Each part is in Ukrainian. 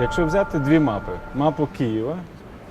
Якщо взяти дві мапи: мапу Києва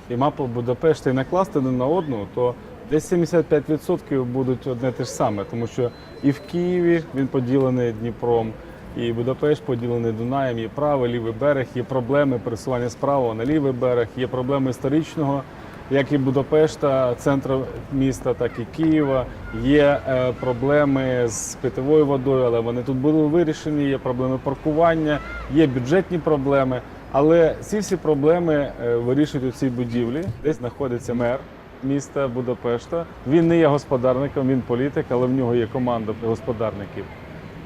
і мапу Будапешта і накласти на одну, то десь 75% будуть одне те ж саме, тому що і в Києві він поділений Дніпром, і Будапешт поділений Дунаєм, є правий, лівий берег, є проблеми пересування з правого на лівий берег, є проблеми історичного, як і Будапешта, центру міста, так і Києва. Є е, проблеми з питовою водою, але вони тут були вирішені. Є проблеми паркування, є бюджетні проблеми. Але ці всі проблеми е, вирішують у цій будівлі. Десь знаходиться мер міста Будапешта. Він не є господарником, він політик, але в нього є команда господарників.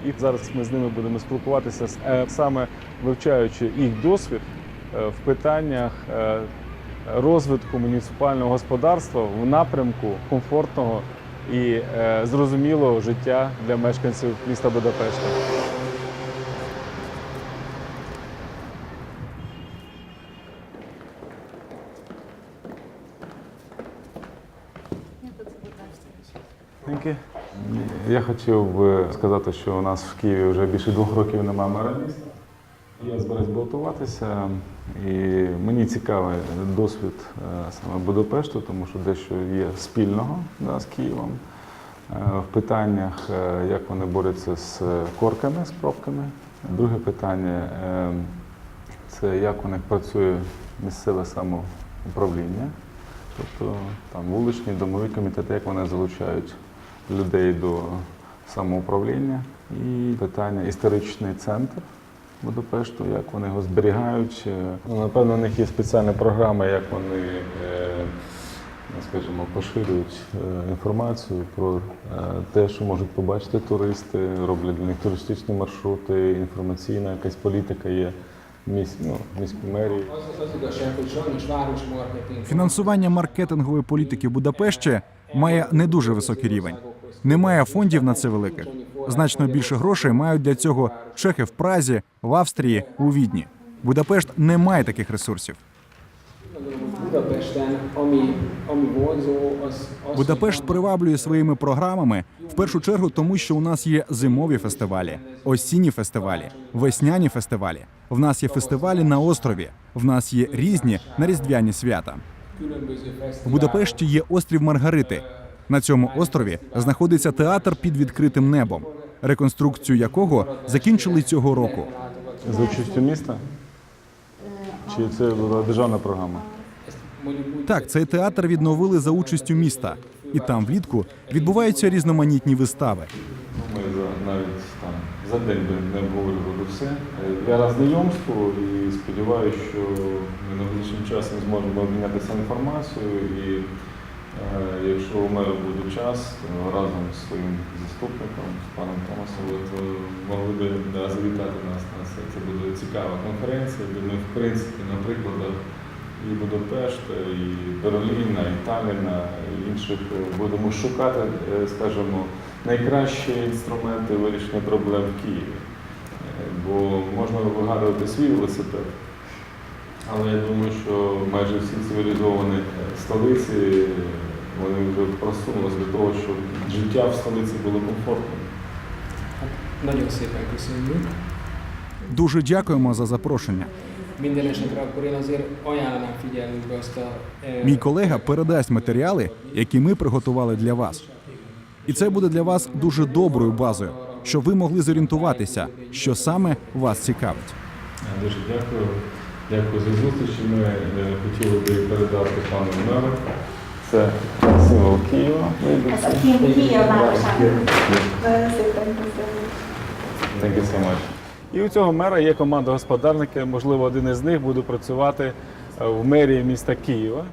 І зараз ми з ними будемо спілкуватися е, саме вивчаючи їх досвід е, в питаннях розвитку муніципального господарства в напрямку комфортного і зрозумілого життя для мешканців міста Будапешта. Дякую. Я хотів би сказати, що у нас в Києві вже більше двох років немає мера міста. Я збираюсь балотуватися, і мені цікавий досвід е, саме Будапешту, тому що дещо є спільного да, з Києвом е, в питаннях, е, як вони борються з корками, з пробками. Друге питання це як у них працює місцеве самоуправління, тобто там вуличні домові комітети, як вони залучають людей до самоуправління. І питання історичний центр. Будапешту, як вони його зберігають. Напевно, у них є спеціальна програма, як вони, е, ну, скажімо, поширюють е, інформацію про е, те, що можуть побачити туристи, роблять для них туристичні маршрути, інформаційна якась політика є в ну, sajnos városmarketing Фінансування маркетингової політики в Будапешті має не дуже високий рівень. Немає фондів на це великих. Значно більше грошей мають для цього чехи в Празі, в Австрії, у Відні. Будапешт не має таких ресурсів. Будапешт приваблює своїми програмами в першу чергу, тому що у нас є зимові фестивалі, осінні фестивалі, весняні фестивалі. В нас є фестивалі на острові. В нас є різні на різдвяні свята. В Будапешті є острів Маргарити. На цьому острові знаходиться театр під відкритим небом, реконструкцію якого закінчили цього року. З участю міста? Чи це була державна програма? Так, цей театр відновили за участю міста, і там влітку відбуваються різноманітні вистави. Ми навіть там за день би не обговорювали все. Е, Я рад знайомству і сподіваюся, що ми найближчим часом зможемо обмінятися інформацією. І якщо у мене буде час, то разом з своїм заступником, з паном Томасом, то могли би да, завітати нас на це. Це буде цікава конференція, де ми, в принципі, на прикладах і Будапешта, і Берліна, і Талліна, і інших е, будемо шукати, е, скажімо, найкращі інструменти вирішення проблем в Києві. Е, Бо можна вигадувати свій велосипед, але я думаю, що майже всі цивілізовані столиці вони вже просунулися до того, щоб життя в столиці було комфортним. Дуже дякуємо за запрошення. Minden esetre akkor én azért ajánlanám figyelmükbe azt a... Мій колега передасть матеріали, які ми приготували для вас. І це буде для вас дуже доброю базою, щоб ви могли зорієнтуватися, що саме вас цікавить. Дуже дякую. Дякую за зустріч. Ми е, хотіли би передати пану меру. Це символ Києва. Köszönjük. Thank you so much. І у цього мера є команда господарників. Можливо, один із них буде працювати е, в мерії міста Києва.